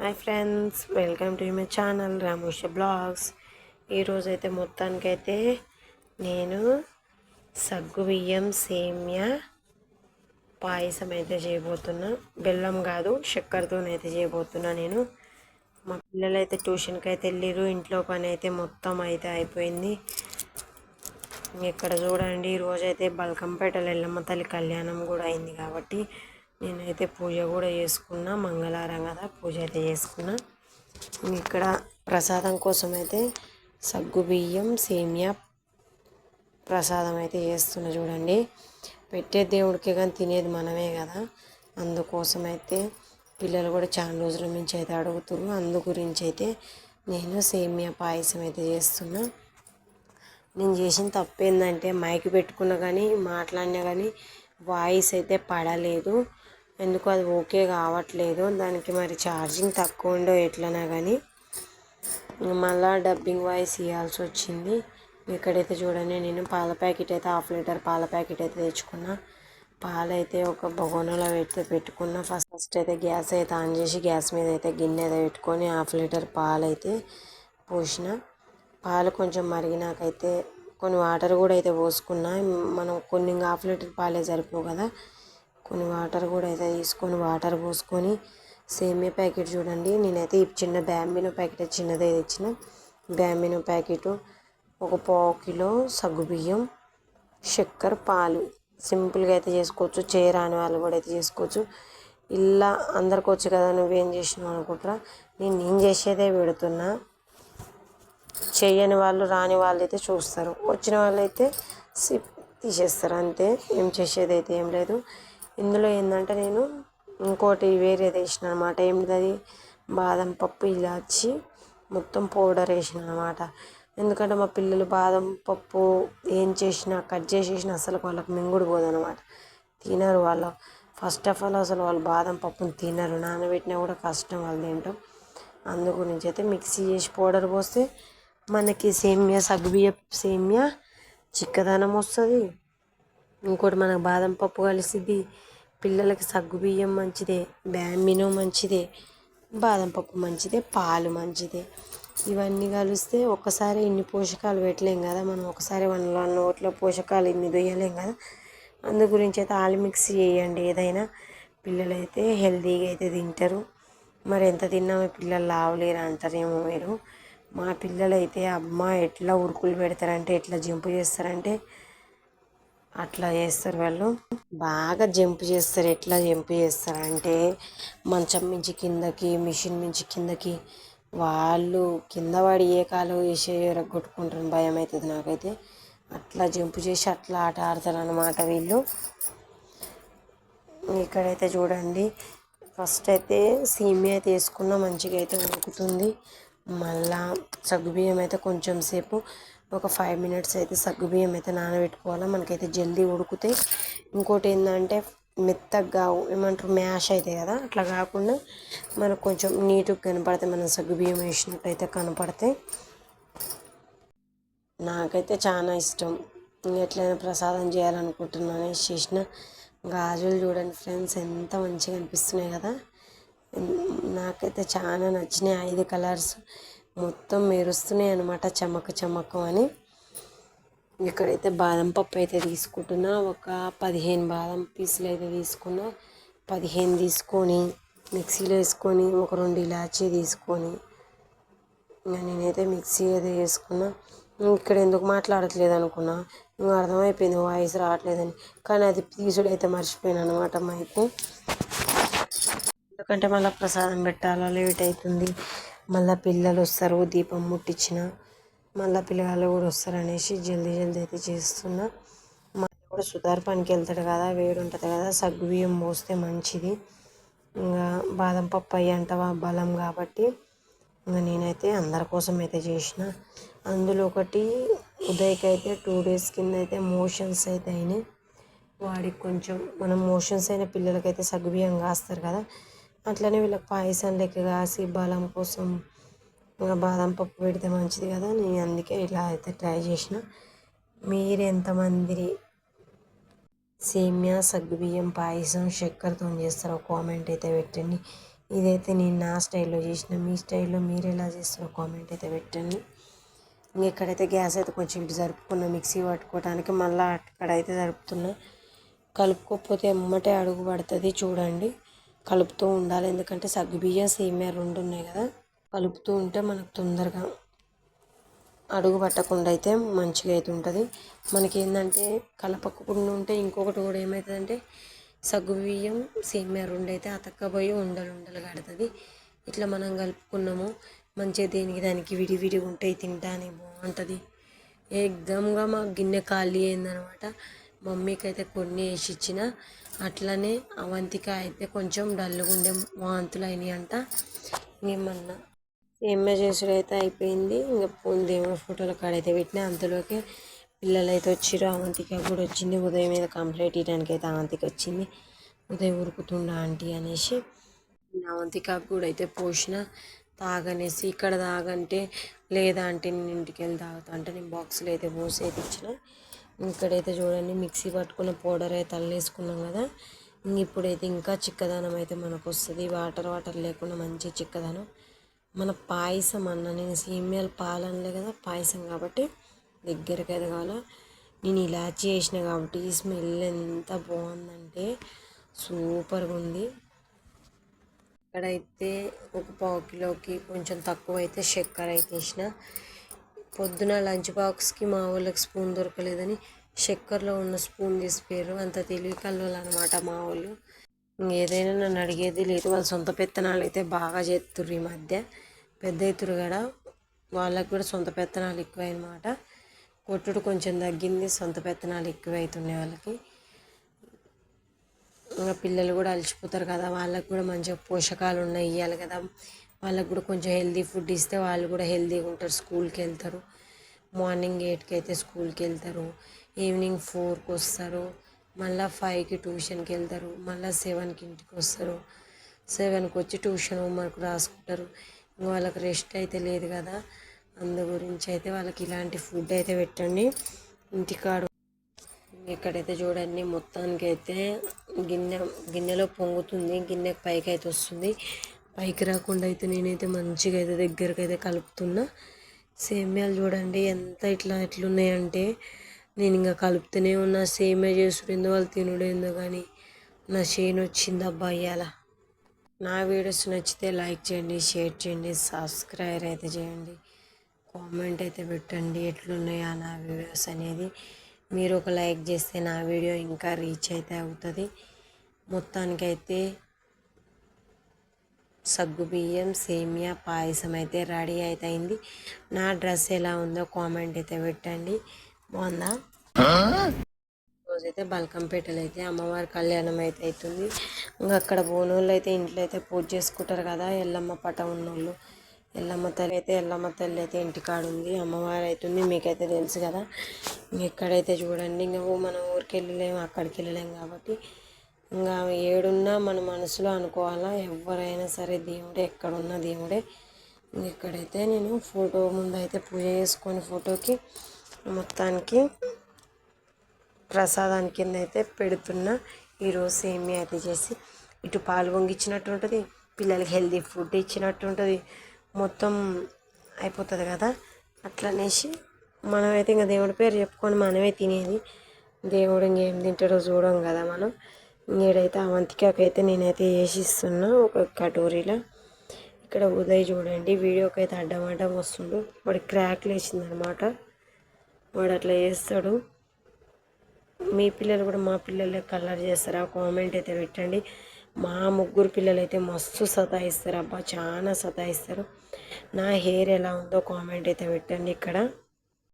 Hi friends welcome to my channel Ramosha blogs. ఈరోజైతే మొత్తానికైతే నేను సగ్గు బియ్యం సేమ్యా పాయసం అయితే చేయబోతున్నా. బెల్లం కాదు చక్కెరతోనైతే చేయబోతున్నా నేను. మా పిల్లలు అయితే ట్యూషన్కి అయితే వెళ్ళిరు ఇంట్లో పని అయితే మొత్తం అయితే అయిపోయింది. ఇక్కడ చూడండి ఈరోజైతే బల్కంపేటలో ఎల్లమ్మ తల్లి కళ్యాణం కూడా అయింది కాబట్టి నేనైతే పూజ కూడా చేసుకున్నా మంగళవారం కదా పూజ అయితే చేసుకున్నా. ఇక్కడ ప్రసాదం కోసం అయితే సగ్గు బియ్యం సేమియా ప్రసాదం అయితే చేస్తున్నా చూడండి. పెట్టే దేవుడికి కానీ తినేది మనమే కదా. అందుకోసం అయితే పిల్లలు కూడా చాలా రోజుల నుంచి అయితే అడుగుతున్నారు అందు గురించి అయితే నేను సేమియా పాయసం అయితే చేస్తున్నా. నేను చేసిన తప్పు ఏంటంటే మైక్ పెట్టుకున్నా కానీ మాట్లాడినా కానీ వాయిస్ అయితే పడలేదు. ఎందుకు అది ఓకే కావట్లేదు దానికి మరి ఛార్జింగ్ తక్కువ ఉండో ఎట్లనా కానీ మళ్ళా డబ్బింగ్ వాయిస్ ఇవ్వాల్సి వచ్చింది. ఇక్కడైతే చూడండి నేను పాల ప్యాకెట్ అయితే హాఫ్ లీటర్ పాల ప్యాకెట్ అయితే తెచ్చుకున్నా. పాలు అయితే ఒక బగోనలో పెడితే పెట్టుకున్న. ఫస్ట్ ఫస్ట్ అయితే గ్యాస్ అయితే ఆన్ చేసి గ్యాస్ మీద అయితే గిన్నె అయితే పెట్టుకొని హాఫ్ లీటర్ పాలు అయితే పోసిన. పాలు కొంచెం మరిగినాకైతే కొన్ని వాటర్ కూడా అయితే పోసుకున్నా. మనం కొన్ని హాఫ్ లీటర్ పాలే సరిపోవు కదా. కొన్ని వాటర్ కూడా అయితే తీసుకొని వాటర్ పోసుకొని సేమియా ప్యాకెట్ చూడండి. నేనైతే ఈ చిన్న బ్యాంబినో ప్యాకెట్ చిన్నదే తెచ్చిన. బ్యాంబినో ప్యాకెట్ ఒక పావు కిలో సగ్గుబియ్యం చక్కెర పాలు. సింపుల్గా అయితే చేసుకోవచ్చు. చేయరాని వాళ్ళు కూడా అయితే చేసుకోవచ్చు. ఇలా అందరికి వచ్చు కదా నువ్వేం చేసినావు అనుకుంటారా నేను నేను చేసేదే పెడుతున్నా. చేయని వాళ్ళు రాని వాళ్ళు అయితే చూస్తారు. వచ్చిన వాళ్ళు అయితే తీసేస్తారు అంతే. ఏం చేసేది అయితే ఏం లేదు. ఇందులో ఏంటంటే నేను ఇంకోటి వేరేది వేసిన అనమాట ఏమిటి అది? బాదం పప్పు ఇలాచి మొత్తం పౌడర్ వేసిన అనమాట ఎందుకంటే మా పిల్లలు బాదం పప్పు ఏం చేసినా కట్ చేసేసినా అసలు వాళ్ళకి మింగుడు పోదనమాట తినరు వాళ్ళు. ఫస్ట్ ఆఫ్ ఆల్ అసలు వాళ్ళు బాదం పప్పుని తినరు. నానబెట్టినా కూడా కష్టం వాళ్ళు తింటాం అందు గురించి అయితే మిక్సీ చేసి పౌడర్ పోస్తే మనకి సేమియా సగ్గుబియ్య సేమియా చిక్కదనం వస్తుంది. ఇంకోటి మనకు బాదం పప్పు కలిసిద్ది. పిల్లలకి సగ్గుబియ్యం మంచిదే బ్యామినో మంచిదే బాదం పప్పు మంచిదే పాలు మంచిదే. ఇవన్నీ కలిస్తే ఒక్కసారి ఇన్ని పోషకాలు పెట్టలేం కదా మనం ఒకసారి వనలో నోట్లో పోషకాలు ఇన్ని దొయ్యలేం కదా. అందు గురించి అయితే ఆలు మిక్స్ చేయండి ఏదైనా. పిల్లలైతే హెల్తీగా అయితే తింటారు. మరి ఎంత తిన్నా మీ పిల్లలు లావలేరు అంటారేమో మీరు. మా పిల్లలు అయితే అమ్మ ఎట్లా ఉరుకులు పెడతారంటే ఎట్లా జింపు చేస్తారంటే అట్లా చేస్తారు వాళ్ళు. బాగా జంప్ చేస్తారు. ఎట్లా జంప్ చేస్తారంటే మంచం మించి కిందకి మిషన్ మించి కిందకి వాళ్ళు కింద పడి ఏ కాలు వేసే కొట్టుకుంటారు భయం అవుతుంది నాకైతే. అట్లా జంప్ చేసి అట్లా ఆట ఆడతారు అనమాట వీళ్ళు. ఇక్కడైతే చూడండి ఫస్ట్ అయితే సేమియా అయితే వేసుకున్న మంచిగా అయితే ఉడుకుతుంది. మళ్ళా సగ్గుబియ్యం అయితే కొంచెం సేపు ఒక ఫైవ్ మినిట్స్ అయితే సగ్గుబియ్యం అయితే నానబెట్టుకోవాలి. మనకైతే జల్దీ ఉడికితే ఇంకోటి ఏంటంటే మెత్తగా ఏమంటారు మ్యాష్ అవుతాయి కదా. అట్లా కాకుండా మనకు కొంచెం నీట్గా కనపడతాయి మనం సగ్గుబియ్యం వేసినట్టు అయితే కనపడతాయి నాకైతే చాలా ఇష్టం. ఎట్లయినా ప్రసాదం చేయాలనుకుంటున్నాను చేసిన గాజులు చూడండి ఫ్రెండ్స్ ఎంత మంచిగా అనిపిస్తున్నాయి కదా. నాకైతే చాలా నచ్చినాయి ఐదు కలర్స్. మొత్తం మెరుస్తున్నాయి అనమాట చమక చమకం అని. ఇక్కడైతే బాదం పప్పు అయితే తీసుకుంటున్నా. ఒక పదిహేను బాదం పీసులు అయితే తీసుకున్నా. పదిహేను తీసుకొని మిక్సీలో వేసుకొని ఒక రెండు ఇలాచీ తీసుకొని ఇంకా నేనైతే మిక్సీ అయితే వేసుకున్నా. ఇక్కడ ఎందుకు మాట్లాడట్లేదు అనుకున్నా. ఇంకా అర్థమైపోయింది వాయిస్ రావట్లేదని. కానీ అది తీసుడు అయితే మర్చిపోయాను అనమాట మైకు ఎందుకంటే మళ్ళీ ప్రసాదం పెట్టాలా లేట్ అవుతుంది. మళ్ళీ పిల్లలు వస్తారు దీపం ముట్టించిన మళ్ళీ పిల్లగాళ్ళు కూడా వస్తారు అనేసి జల్దీ జల్దీ అయితే చేస్తున్నా. మళ్ళీ కూడా సుతార్ పనికి వెళ్తాడు కదా వేడి ఉంటుంది కదా సగ్గు బియ్యం పోస్తే మంచిది. ఇంకా బాదం పప్పు అయ్యి అంటవా బలం కాబట్టి ఇంకా నేనైతే అందరి కోసం అయితే చేసిన. అందులో ఒకటి ఉదయ్కి అయితే టూ డేస్ కింద అయితే మోషన్స్ అయితే అయినాయి. వాడికి కొంచెం మనం మోషన్స్ అయిన పిల్లలకైతే సగ్గుబియ్యం కాస్తారు కదా అట్లనే వీళ్ళకి పాయసం లెక్క కాసి బలం కోసం ఇంకా బాదం పప్పు పెడితే మంచిది కదా నేను అందుకే ఇలా అయితే ట్రై చేసిన. మీరు ఎంతమంది సేమ్యా సగ్గుబియ్యం పాయసం చక్కెరతో చేస్తారో కామెంట్ అయితే పెట్టండి. ఇదైతే నేను నా స్టైల్లో చేసిన. మీ స్టైల్లో మీరు ఎలా చేస్తారో కామెంట్ అయితే పెట్టండి. ఇంక ఇక్కడైతే గ్యాస్ అయితే కొంచెం ఇటు జరుపుకున్నా మిక్సీ పట్టుకోవడానికి మళ్ళీ అక్కడైతే జరుపుతున్నా. కలుపుకోకపోతే ఎమ్మటే అడుగు పడుతుంది. చూడండి. కలుపుతూ ఉండాలి. ఎందుకంటే సగ్గుబియ్యం సేమియా రెండు ఉన్నాయి కదా. కలుపుతూ ఉంటే మనకు తొందరగా అడుగు పట్టకుండా అయితే మంచిగా అయితే ఉంటుంది. మనకి ఏంటంటే కలపకుండా ఉంటే ఇంకొకటి కూడా ఏమవుతుందంటే సగ్గు బియ్యం సేమియా రెండు అయితే అతక్కపోయి ఉండలు ఉండలు కడుతుంది. ఇట్లా మనం కలుపుకున్నాము. మంచిగా దేనికి దానికి విడివిడిగా ఉంటాయి తినడానికి బాగుంటుంది ఎగ్జామ్గా మా గిన్నె ఖాళీ అయిందనమాట. మమ్మీకి అయితే కొన్ని వేసి ఇచ్చిన అట్లనే అవంతిక అయితే కొంచెం డల్గా ఉండే వాంతులు అయినాయి అంట ఏమన్నా ఏమే చేసుడు అయితే అయిపోయింది. ఇంకా దేవుడి ఫోటోల కాడైతే పెట్టినా. అంతలోకి పిల్లలు అయితే వచ్చారు అవంతిక కూడా వచ్చింది. ఉదయం మీద కంప్లైంట్ ఇవ్వడానికి అయితే అవంతిక వచ్చింది. ఉదయం ఉరుకుతుండ ఆంటీ అనేసి అవంతిక కూడా అయితే పోసిన. తాగనేసి ఇక్కడ తాగంటే లేదా అంటే నేను ఇంటికి వెళ్ళి తాగుతా అంటే నేను బాక్సులు అయితే పోసి అయితే ఇచ్చిన. ఇక్కడైతే చూడండి మిక్సీ పట్టుకున్న పౌడర్ అయితే అల్లేసుకున్నాం కదా. ఇప్పుడైతే ఇంకా చిక్కదనం అయితే మనకు వస్తుంది వాటర్ వాటర్ లేకుండా మంచి చిక్కదనం. మన పాయసం అన్న నేను సేమియాలు పాలనలే కదా పాయసం కాబట్టి దగ్గరికి ఎదగాల. నేను ఇలాచి చేసిన కాబట్టి ఈ స్మెల్ ఎంత బాగుందంటే సూపర్గా ఉంది ఇక్కడైతే ఒక పావు కిలోకి కొంచెం తక్కువ అయితే చక్కెర అయితే వేసిన. పొద్దున లంచ్ బాక్స్కి మా వాళ్ళకి స్పూన్ దొరకలేదని చక్కెరలో ఉన్న స్పూన్ తీసిపోయారు. అంత తెలివి కలవాలి అనమాట మా వాళ్ళు. ఏదైనా నన్ను అడిగేది లేదు. వాళ్ళ సొంత పెత్తనాలు అయితే బాగా చేస్తుర్రు ఈ మధ్య. పెద్ద ఎత్తురు కూడా వాళ్ళకు కూడా సొంత పెత్తనాలు ఎక్కువ అనమాట కొట్టుడు కొంచెం తగ్గింది. సొంత పెత్తనాలు ఎక్కువ అవుతున్నాయి వాళ్ళకి. ఇంకా పిల్లలు కూడా అలసిపోతారు కదా. వాళ్ళకు కూడా మంచిగా పోషకాలు ఉన్నాయి ఇవ్వాలి కదా. వాళ్ళకు కూడా కొంచెం హెల్దీ ఫుడ్ ఇస్తే వాళ్ళు కూడా హెల్దీగా ఉంటారు. స్కూల్కి వెళ్తారు. మార్నింగ్ ఎయిట్కి అయితే స్కూల్కి వెళ్తారు. ఈవినింగ్ ఫోర్కి వస్తారు. మళ్ళీ ఫైవ్కి ట్యూషన్కి వెళ్తారు. మళ్ళీ సెవెన్కి ఇంటికి వస్తారు. సెవెన్కి వచ్చి ట్యూషన్ హోంవర్క్ రాసుకుంటారు. వాళ్ళకి రెస్ట్ అయితే లేదు కదా. అందు గురించి అయితే వాళ్ళకి ఇలాంటి ఫుడ్ అయితే పెట్టండి. ఇంటికాడు ఇక్కడైతే చూడండి మొత్తానికి అయితే గిన్నె గిన్నెలో పొంగుతుంది. గిన్నెకి పైకి అయితే వస్తుంది. పైకి రాకుండా అయితే నేనైతే మంచిగా అయితే దగ్గరకు అయితే కలుపుతున్నా. సేమ్యాలు చూడండి ఎంత ఇట్లా ఎట్లున్నాయంటే నేను ఇంకా కలుపుతూనే ఉన్నా. సేమ్యా చేసుడు వాళ్ళు తినుడేందో కానీ నా చేను వచ్చింది అబ్బా ఇవాళ నా వీడియోస్ నచ్చితే లైక్ చేయండి షేర్ చేయండి సబ్స్క్రైబ్ అయితే చేయండి. కామెంట్ అయితే పెట్టండి ఎట్లున్నాయా నా వీడియోస్ అనేది. మీరు ఒక లైక్ చేస్తే నా వీడియో ఇంకా రీచ్ అయితే అవుతుంది. మొత్తానికైతే సగ్గుబియ్యం సేమియా పాయసం అయితే రెడీ అయితే అయింది నా డ్రెస్ ఎలా ఉందో కామెంట్ అయితే పెట్టండి. బాగుందా? రోజైతే బల్కంపేటలో అయితే అమ్మవారి కళ్యాణం అయితే అవుతుంది. ఇంకా అక్కడ బోనోళ్ళు అయితే ఇంట్లో అయితే పూజ చేసుకుంటారు కదా ఎల్లమ్మ పట ఉన్నోళ్ళు. ఎల్లమ్మ తల్లి అయితే ఎల్లమ్మ తల్లి అయితే ఇంటికాడ ఉంది అమ్మవారు అవుతుంది మీకైతే తెలుసు కదా. ఎక్కడైతే చూడండి ఇంకా మన ఊరికి వెళ్ళలేము అక్కడికి వెళ్ళలేము కాబట్టి. ఇంకా ఏడున్నా మన మనసులో అనుకోవాలా? ఎవరైనా సరే దేవుడే ఎక్కడున్న దేవుడే. ఇక్కడైతే నేను ఫోటో ముందైతే పూజ చేసుకొని ఫోటోకి మొత్తానికి ప్రసాదానికి కింద అయితే పెడుతున్నా. ఈరోజు సేమియా అయితే చేసి ఇటు పాలు పొంగిచ్చినట్టు ఉంటుంది పిల్లలకి హెల్దీ ఫుడ్ ఇచ్చినట్టు ఉంటుంది. మొత్తం అయిపోతుంది కదా? అట్లనేసి మనమైతే ఇంకా దేవుడి పేరు చెప్పుకొని మనమే తినేది. దేవుడు ఇంకేం తింటాడో చూడం కదా మనం. ఈడైతే అయితే నేనైతే వేసిస్తున్నా ఒక కటోరీలో. ఇక్కడ ఉదయ్ చూడండి వీడియోకి అయితే అడ్డం వస్తుండు. వాడు క్రాక్ లేచిందనమాట. వాడు అట్లా చేస్తాడు. మీ పిల్లలు కూడా మా పిల్లలే కలర్ చేస్తారా? కామెంట్ అయితే పెట్టండి. మా ముగ్గురు పిల్లలు అయితే మస్తు సతాయిస్తారు అబ్బా చాలా సతాయిస్తారు. నా హెయిర్ ఎలా ఉందో కామెంట్ అయితే పెట్టండి ఇక్కడ.